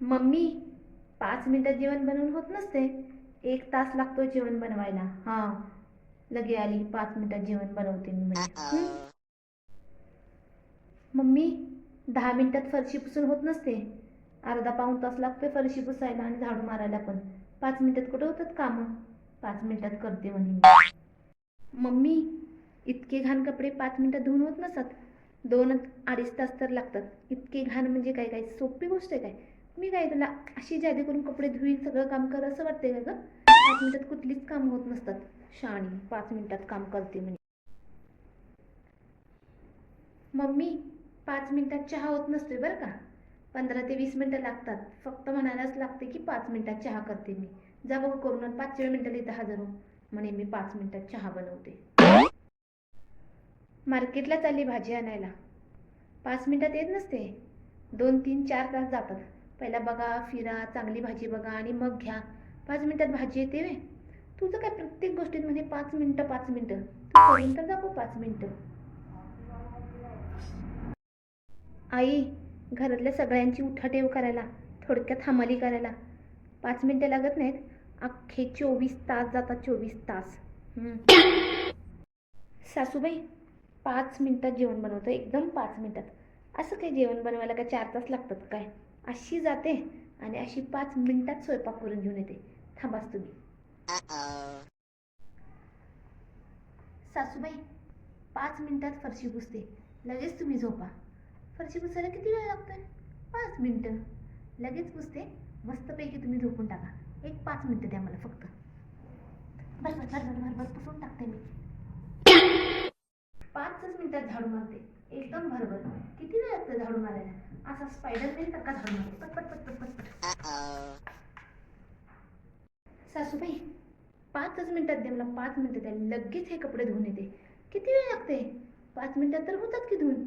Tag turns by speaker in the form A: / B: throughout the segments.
A: Mummy पाच मिनिटात जेवण बनवून होत नसते. एक तास लागतो जेवण बनवायला. हां. लगे आली पाच मिनिटात जेवण बनवते मी म्हणजे मम्मी दहा मिनिटात फरशी पुसून होत नसते. अर्धा पाऊण तास लागतोय फरशी पुसायला आणि झाडू मारायला पण. पाच मिनिटात कुठं होतात कामं? पाच मिनिटात करते म्हणे मम्मी इतके घाण कपडे पाच मिनिटात धुवून होत नसतात. दोन अडीच तास तर लागतात. इतके घाण म्हणजे काय काय सोपी गोष्ट आहे काय? मी काय तुला अशी जादी करून कपडे धुईल सगळं काम कर असं वाटतंय का गं? पाच मिनिटात कुठलीच काम होत नसतात. शाणी पाच मिनिटात काम करते म्हणे. मम्मी पाच मिनिटात चहा होत नसतोय बरं का? पंधरा ते वीस मिनिटं लागतात. फक्त म्हणायलाच लागते की पाच मिनिटात चहा करते मी. जा बघ करून आणि पाचव्या मिनिटाला इथं हजर हो. म्हणे मी पाच मिनिटात चहा बनवते. मार्केटला चालली भाजी आणायला. पाच मिनिटात येत नसते. दोन तीन चार तास जातात. पहिला बघा फिरा चांगली भाजी बघा आणि मग घ्या. पाच मिनिटात भाजी येते वे तुझं काय प्रत्येक गोष्टीत म्हणजे पाच मिनिटं पाच मिनिटं. तू तर दाखव पाच मिनिटं. आई घरातल्या सगळ्यांची उठाठेव करायला थोडक्यात हमाली करायला. पाच मिनिटं लागत नाहीत. अख्खे चोवीस तास जातात चोवीस तास. हम्म. सासूबाई पाच मिनिटात जेवण बनवतं एकदम पाच मिनिटात. असं काही जेवण बनवायला काय चार तास लागतात काय? अशी जाते आणि अशी पाच मिनिटात स्वयंपाक करून घेऊन येते. थांबाच तुम्ही सासूबाई पाच मिनिटात फरशी पुसते. लगेच तुम्ही झोपा. फरशी पुसायला किती वेळ लागतोय? पाच मिनटं. लगेच पुसते. मस्तपैकी तुम्ही झोपून टाका. एक पाच मिनटं द्या मला फक्त. बरं बरं बरोबर पुसून टाकते मी. पाचच मिनटात झाडू मारते. एकदम बरोबर किती वेळ लागतं झाडू मारायला? असा स्पायडरमॅन सारखा झाडू मारते पट पट पट पट पट सासूबाई पाचच मिनिटात द्या मला पाच मिनिटं द्या. लगेच हे कपडे धुवून येते. किती वेळ लागते? पाच मिनिटात तर होतात की धुवून?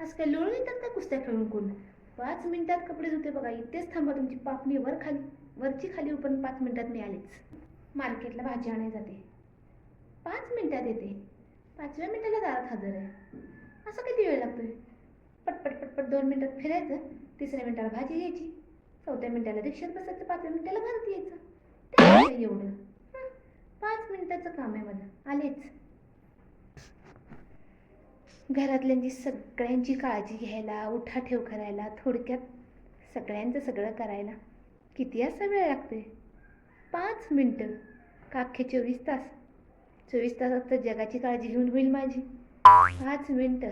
A: आज काय लोळ येतात का कुस्त्या खेळून कोण? पाच मिनिटात कपडे धुते बघा. इथेच थांबा तुमची पापणी वर खाली वरची खाली पण पाच मिनिटात मिळालीच. आलेच मार्केटला भाजी आणायला जाते. पाच मिनिटात येते. पाचव्या मिनिटाला दारात हजर आहे. असं किती वेळ लागतोय? पटपट पटपट दोन मिनटात फिरायचं तिसऱ्या मिनिटाला भाजी घ्यायची चौथ्या मिनिटाला रिक्षात बसायचं पाचव्या मिनिटाला घरात यायचं त्यात एवढं. पाच मिनिटाचं काम आहे माझं. आलेच. घरातल्यांची सगळ्यांची काळजी घ्यायला उठा ठेव करायला थोडक्यात सगळ्यांचं सगळं करायला किती असा वेळ लागते पाच मिनटं. काखे चोवीस तास. चोवीस तासात तर जगाची काळजी घेऊन होईल माझी. पाच मिनटं.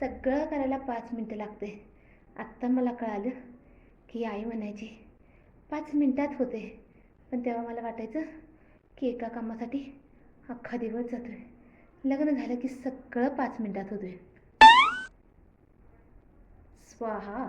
A: सगळं करायला पाच मिनटं लागते. आत्ता मला कळालं की आई म्हणायची पाच मिनटात होते. पण तेव्हा मला वाटायचं की एका कामासाठी अख्खा दिवस जातोय. लग्न झालं की सगळं पाच मिनटात होतोय. स्वाहा!